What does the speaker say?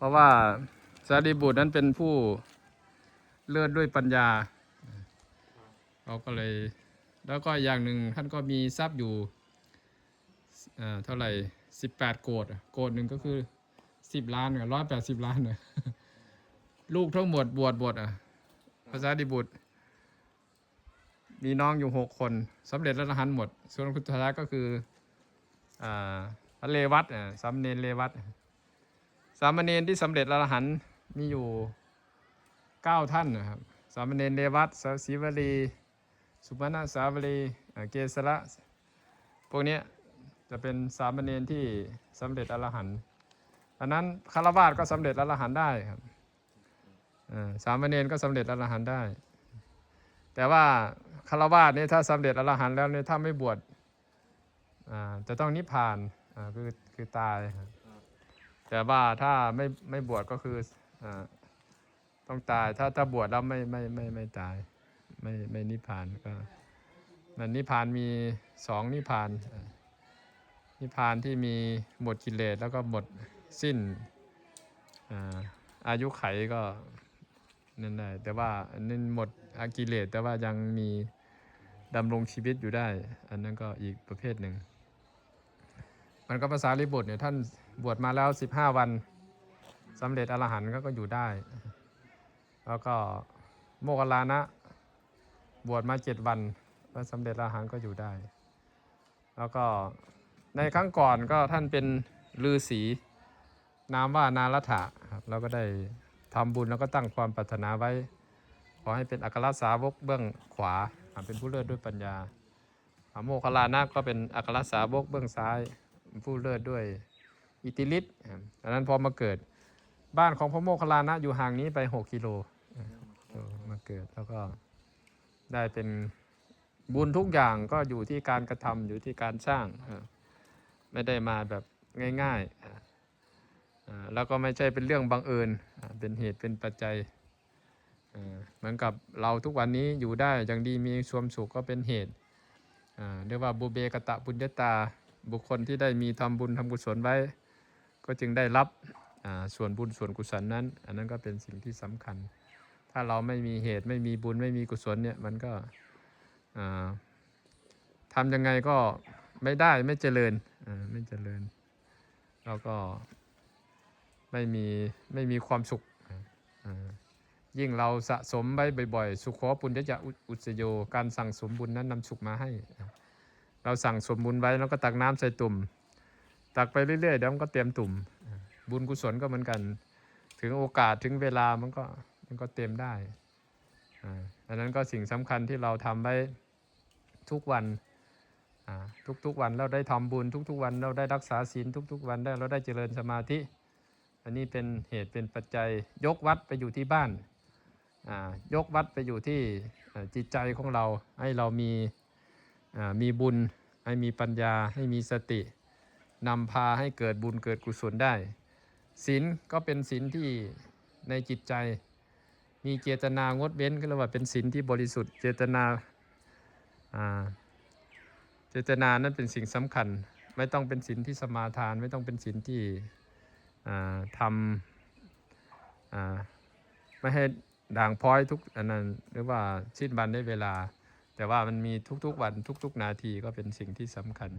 เพราะว่าสารีบุตรนั้นเป็นผู้เลิศด้วยปัญญาเขาก็เลย แล้วก็อย่างหนึ่งท่านก็มีทรัพย์อยู่เท่าไหร่สิบแปดโกดโกดหนึ่งก็คือสิบล้านร้อยแปดสิบล้านเลยลูกทั้งหมดบวชบวชอะพระสารีบุตร มีน้องอยู่หกคนสำเร็จแล้วหันหมด ส่วนคุณทายก็คืออ่าพระเลวัตอะสามเณรเลวัต สามเณรที่สำเร็จอรหันต์มีอยู่เก้าท่านนะครับ สามเณรเลวัตสศิวลี สุมาณสาวลีเกสระพวกนี้จะเป็นสามเณรที่สำเร็จอรหันต์อันนั้นคารวาสก็สำเร็จอรหันต์ได้ครับสามเณรก็สำเร็จอรหันต์ได้ แต่ว่าคารวาสเนี่ยถ้าสำเร็จอรหันต์แล้วเนี่ยถ้าไม่บวชจะต้องนิพพานคือคือตายครับ แต่ว่าถ้าไม่ไม่บวชก็คืออาต้องตาย ถ้าถ้าบวชแล้วไม่ไม่ไม่ไม่ตาย ไม่ไม่นิพพานก็มันนิพพานมีสองนิพพาน นิพพานที่มีหมดกิเลสแล้วก็หมดสิ้นอาอายุไขก็นั่นได้แต่ว่านนั้นหมดอากิเลสแต่ว่ายังมีดำรงชีวิตอยู่ได้ อันนั้นก็อีกประเภทหนึ่ง มันก็ภาษาลิบุตรเนี่ยท่านบวชมาแล้ว 15 วันสำเร็จอรหันต์ก็ก็อยู่ได้ แล้วก็โมคคัลานะ บวชมาเจ็ดวันแล้วสำเร็จอรหันต์ก็อยู่ได้ แล้วก็ในครั้งก่อนก็ท่านเป็นฤาษีนามว่านารัฐะครับเราก็ได้ทำบุญแล้วก็ตั้งความปรารถนาไว้ ขอให้เป็นอัครสาวกเบื้องขวาเป็นผู้เลิศด้วยปัญญาโมคคัลลานะก็เป็นอัครสาวกเบื้องซ้าย ผู้เลิศด้วยอิทธิฤทธิ์ครับอันนั้นพอมาเกิดบ้านของพระโมคคัลลานะอยู่ห่างนี้ไป 6 กิโลมาเกิดแล้วก็ได้เป็นบุญทุกอย่างก็อยู่ที่การกระทำอยู่ที่การสร้าง ไม่ได้มาแบบง่ายๆแล้วก็ไม่ใช่เป็นเรื่องบังเอิญเป็นเหตุเป็นปัจจัยเหมือนกับเราทุกวันนี้อยู่ได้อย่างดีมีความสุขก็เป็นเหตุเรียกว่าบุเบกตะบุญญตา บุคคลที่ได้มีทำบุญทำกุศลไว้ ก็จึงได้รับส่วนบุญส่วนกุศลนั้น อันนั้นก็เป็นสิ่งที่สำคัญ ถ้าเราไม่มีเหตุไม่มีบุญไม่มีกุศลเนี่ยมันก็อ่าทำยังไงก็ไม่ได้ไม่เจริญไม่เจริญ แล้วก็ไม่มีไม่มีความสุขยิ่งเราสะสมไว้บ่อยๆ สุขขอปุญญจะอุสโย การสั่งสมบุญนั้นนำสุขมาให้ เราสั่งสมบุญไว้แล้วก็ตักน้ำใส่ตุ่ม ตักไปเรื่อยๆเดี๋ยวมันก็เตรียมตุ่ม บุญกุศลก็เหมือนกัน ถึงโอกาสถึงเวลามันก็มันก็เต็มได้อ่าดังนั้นก็สิ่งสำคัญที่เราทำไว้ทุกวันทุกๆวันเราได้ทำบุญทุกๆวันเราได้รักษาศีลทุก ๆ วันได้เราได้เจริญสมาธิ อันนี้เป็นเหตุเป็นปัจจัยยกวัดไปอยู่ที่บ้านยกวัดไปอยู่ที่จิตใจของเราให้เรามี มีบุญให้มีปัญญาให้มีสตินำพาให้เกิดบุญเกิดกุศลได้ศีลก็เป็นศีลที่ในจิตใจ มีเจตนางดเว้นก็เรียกว่าเป็นศีลที่บริสุทธิ์เจตนาเจตนานั้นเป็นสิ่งสำคัญ ไม่ต้องเป็นศีลที่สมาทาน ไม่ต้องเป็นศีลที่ทำไม่ให้ด่างพ้อยทุกอันนั้นหรือว่าสิ้นบันได้เวลา แต่ว่ามันมีทุกๆวันทุก ๆ นาทีก็เป็นสิ่งที่สำคัญ